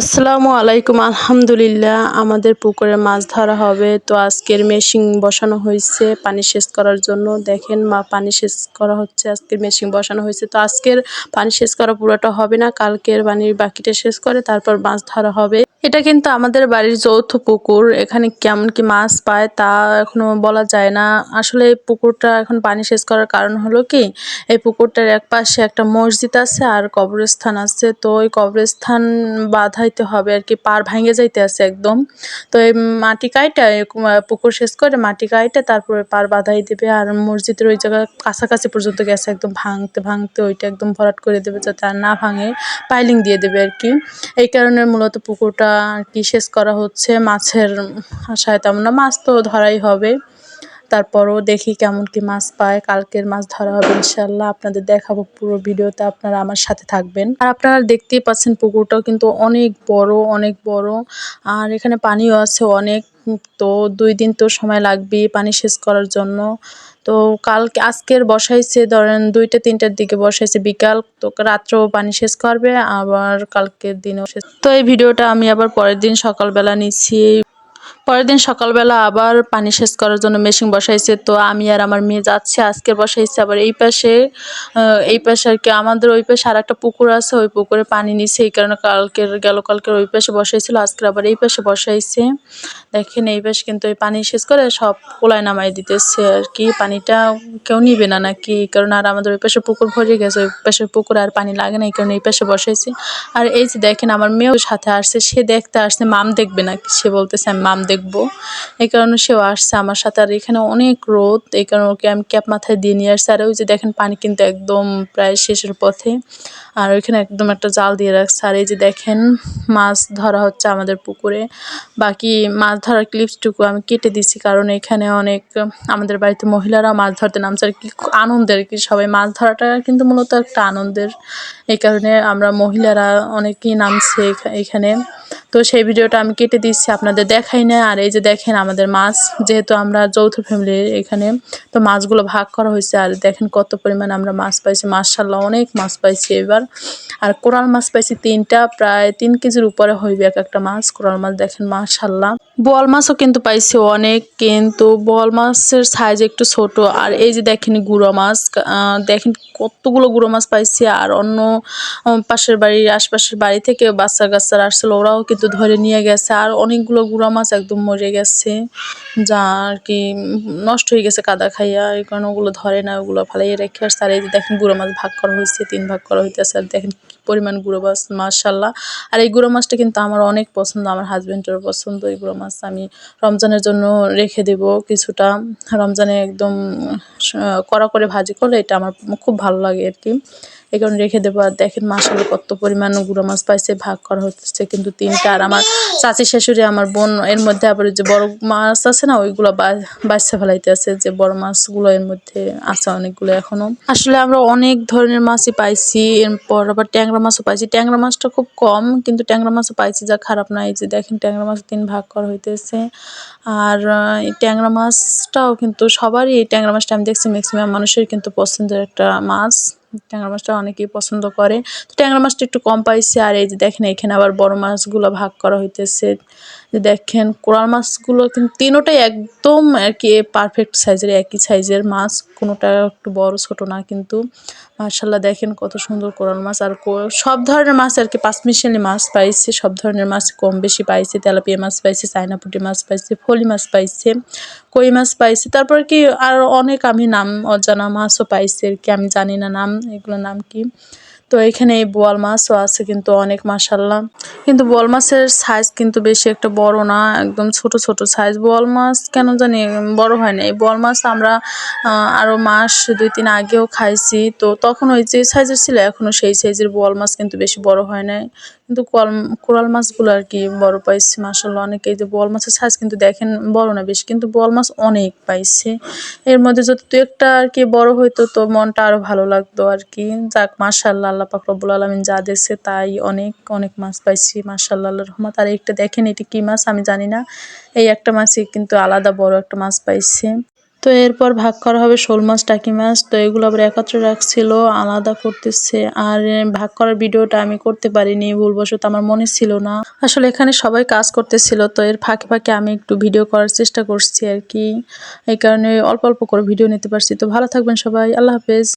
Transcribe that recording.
আসসালামু আলাইকুম, আলহামদুলিল্লাহ। আমাদের পুকুরে মাছ ধরা হবে। তো আজকের মেশিন বসানো হয়েছে পানি সেচ করার জন্য। দেখেন মা, পানি সেচ করা হচ্ছে, আজকের মেশিন বসানো হয়েছে। তো আজকের পানি সেচ করা পুরোটা হবে না, কালকের পানির বাকিটা শেষ করে তারপর মাছ ধরা হবে। এটা কিন্তু আমাদের বাড়ির যৌথ পুকুর, এখানে কেমন কি মাছ পায় তা এখনও বলা যায় না। আসলে এই পুকুরটা এখন পানি শেষ করার কারণ হলো কি, এই পুকুরটার এক পাশে একটা মসজিদ আছে আর কবরস্থান আছে। তো ওই কবরস্থান বাঁধাইতে হবে আর কি, পার ভাঙে যাইতে আছে একদম। তো এই মাটি কাইটা পুকুর শেষ করে মাটি কাইটে তারপরে পার বাঁধাই দেবে আর মসজিদের ওই জায়গা কাছাকাছি পর্যন্ত গেছে একদম ভাঙতে ভাঙতে ওইটা একদম ভরাট করে দেবে যাতে আর না ভাঙে, পাইলিং দিয়ে দেবে আর কি। এই কারণে মূলত পুকুরটা আর কি শেষ করা হচ্ছে, মাছের আশায় তেমন না, মাছ তো ধরাই হবে। তারপরও দেখি কেমন কি মাছ পায়, কালকের মাছ ধরা হবে ইনশাল্লাহ আপনাদের দেখাবো পুরো ভিডিওতে, আপনারা আমার সাথে থাকবেন। আর আপনারা দেখতেই পাচ্ছেন পুকুরটাও কিন্তু অনেক বড় অনেক বড়। আর এখানে পানিও আছে অনেক। তো দুই দিন তো সময় লাগবে পানি শেষ করার জন্য। তো কালকে, আজকের বসাইছে, ধরেন দুইটা, তিনটার দিকে বসাইছে বিকাল। তো রাত্রেও পানি শেষ করবে, আবার কালকের দিনেও শেষ তো এই ভিডিওটা আমি আবার পরের দিন সকালবেলা নিচ্ছি। পরের দিন সকালবেলা আবার পানি সেচ করার জন্য মেশিন বসাইছে। তো আমি আর আমার মেয়ে যাচ্ছে আজকে বসাইছে। আবার এই পাশে এই পাশে আর কি, আমাদের ওই পাশে আর একটা পুকুর আছে, ওই পুকুরে পানি নিছে। এই কারণে কালকের, গেল কালকের ওই পাশে বসাইছিল আজকে আবার এই পাশে বসাইছে। দেখেন এই পাশে কিন্তু ওই পানি শেষ করে সব কোলায় নামাই দিতেছে আর কি। পানিটা কেউ নিবে না নাকি? এই কারণে আর আমাদের ওই পাশে পুকুর ভরে গেছে, ওই পাশে পুকুরে আর পানি লাগে না, এই কারণে এই পাশে বসাইছে। আর এই যে দেখেন আমার মেয়েও সাথে আসছে, সে দেখতে আসছে, মাম দেখবে নাকি সে বলতেছে, আমি মাম দেখব এই কারণে সেও আসছে আমার সাথে। আর এখানে অনেক রোদ। এই কারণে ওকে আমি ক্যাপ মাথায় দিয়ে নিয়ে আসছি। আর ওই যে দেখেন, পানি কিন্তু একদম প্রায় শেষের পথে। আর ওইখানে একদম একটা জাল দিয়ে রাখছে। আর এই যে দেখেন, মাছ ধরা হচ্ছে আমাদের পুকুরে। বাকি মাছ ধরার ক্লিপসটুকু আমি কেটে দিছি। কারণ এখানে অনেক, আমাদের বাড়িতে মহিলারা মাছ ধরতে নামছে। আর কি আনন্দের কি সবাই মাছ ধরাটা কিন্তু মূলত একটা আনন্দের। এই কারণে আমরা মহিলারা অনেকেই নামছে এখানে। তো সেই ভিডিওটা আমি কেটে দিচ্ছি। আপনাদের দেখাই না আর এই যে দেখেন আমাদের মাছ, যেহেতু আমরা যৌথ ফ্যামিলি এখানে, তো মাছগুলো ভাগ করা হয়েছে আর দেখেন কত পরিমাণ আমরা মাছ পাইছি। মাশাল্লাহ অনেক মাছ পাইছি এবার। আর কোরাল মাছ পাইছি তিনটা, প্রায় তিন কেজির উপরে হইবে এক একটা মাছ। কোরাল মাছ দেখেন মাশাল্লাহ বোয়াল মাছও কিন্তু পাইছি অনেক, কিন্তু বোয়াল মাছের সাইজ একটু ছোট। আর এই যে দেখেন গুঁড়ো মাছ দেখেন কতগুলো গুঁড়ো মাছ পাইছি। আর অন্য পাশের বাড়ির আশপাশের বাড়ি থেকে বাচ্চা কাচ্চারা আসছিল, ওরাও কিন্তু ধরে নিয়ে গেছে। আর অনেকগুলো গুঁড়া মাছ একদম মরে গেছে, যা আর কি নষ্ট হয়ে গেছে কাদা খাইয়া, এই কারণে ওগুলো ধরে না, ওগুলো ফালাইয়ে রেখে আর এই যে দেখেন গুঁড়ো মাছ ভাগ করা হয়েছে, তিন ভাগ করা হইতেছে। আর দেখেন কি পরিমাণ গুঁড়ো মাছ মাশাল্লাহ আর এই গুঁড়ো মাছটা কিন্তু আমার অনেক পছন্দ, আমার হাজবেন্ডেরও পছন্দ। এই গুঁড়ো মাছ আমি রমজানের জন্য রেখে দেব কিছুটা। রমজানে একদম কড়া করে ভাজি করলে এটা আমার খুব ভালো লাগে আর কি এই কারণে রেখে দেবো। আর দেখেন মাসালে কত পরিমাণ গুঁড়ো মাছ পাইছে, ভাগ করা হচ্ছে কিন্তু তিনটা। আর আমার চাচি শাশুড়ি, আমার বোন, এর মধ্যে আবার যে বড় মাছ আছে না, ওইগুলো বাচ্চা ফেলাইতে আছে। যে বড় মাছগুলো এর মধ্যে আছে অনেকগুলো এখনও। আসলে আমরা অনেক ধরনের মাছই পাইছি, এরপর আবার ট্যাংরা মাছও পাইছি। ট্যাংরা মাছটা খুব কম, কিন্তু ট্যাংরা মাছও পাইছি, যা খারাপ না। যে দেখেন ট্যাংরা মাছ তিন ভাগ করা হইতেছে। আর, এই ট্যাংরা মাছটাও কিন্তু সবারই, এই ট্যাংরা মাছটা আমি দেখছি ম্যাক্সিমাম মানুষের কিন্তু পছন্দের একটা মাছ। ট্যাংরা মাছটা অনেকেই পছন্দ করে। তো ট্যাংরা মাছটা একটু কম পাইছে, আর এই যে দেখেন, এখানে আবার বড় মাছগুলো ভাগ করা হইতেছে। যে দেখেন, কোরাল মাছগুলো কিন্তু তিনোটাই একদম আর কি পারফেক্ট সাইজের একই সাইজের মাছ। কোনোটা একটু বড়, ছোট না, কিন্তু মার্শাল্লাহ দেখেন কত সুন্দর কোরাল মাছ। আর সব ধরনের মাছ আর কি, পাঁচমিশালি মাছ পাইছে, সব ধরনের মাছ কম বেশি পাইছে, তেলাপিয়া মাছ পাইছে, চায়নাপুটি মাছ পাইছে, ফলি মাছ পাইছে, কই মাছ পাইছে। তারপর কি, আর অনেক আমি নাম অজানা মাছও পাইছে আর কি, আমি জানি না নাম। এগুলোর নাম কি? তো এখানে এই বোয়াল মাছও আছে কিন্তু অনেক মাসাল্লাহ কিন্তু বোয়াল মাছের সাইজ কিন্তু বেশি একটা বড় না, একদম ছোট ছোট সাইজ বোয়াল মাছ কেন জানি বড় হয় না এই বোয়াল মাছ আমরা আরও আরও মাস দুই তিন আগেও খাইছি। তো তখন ওই যে সাইজের ছিল এখনও সেই সাইজের বোয়াল মাছ কিন্তু বেশি বড় হয় নাই। কিন্তু কোয়াল কোরাল মাছগুলো আর কি বড় পাইছি মাসাল্লাহ অনেক এই যে বোয়াল মাছের সাইজ কিন্তু দেখেন বড় না বেশি, কিন্তু বোয়াল মাছ অনেক পাইছে। এর মধ্যে যদি দু একটা আর কি বড় হইতো তো মনটা আরও ভালো লাগতো আর কি। যাক মাশাল্লাহ আল্লাহ পাক রব্বুল আলামিন যা দেখছে তাই অনেক অনেক মাছ পাইছি আল্লাহর রহমত। আর একটা দেখেন, এটি কি মাছ আমি জানি না। এই একটা মাছই কিন্তু আলাদা বড় একটা মাছ পাইছি। তো এরপর ভাগ করা হবে শোল মাছ, টাকি মাছ। তো এগুলো আবার একত্রে রাখছিল, আলাদা করতেছে। আর ভাগ করার ভিডিওটা আমি করতে পারিনি, ভুলবশত আমার মনে ছিল না। আসলে এখানে সবাই কাজ করতেছিল, তো এর ফাঁকে ফাঁকে আমি একটু ভিডিও করার চেষ্টা করছি আর কি। এই কারণে অল্প অল্প করে ভিডিও নিতে পারছি। তো ভালো থাকবেন সবাই, আল্লাহ হাফেজ।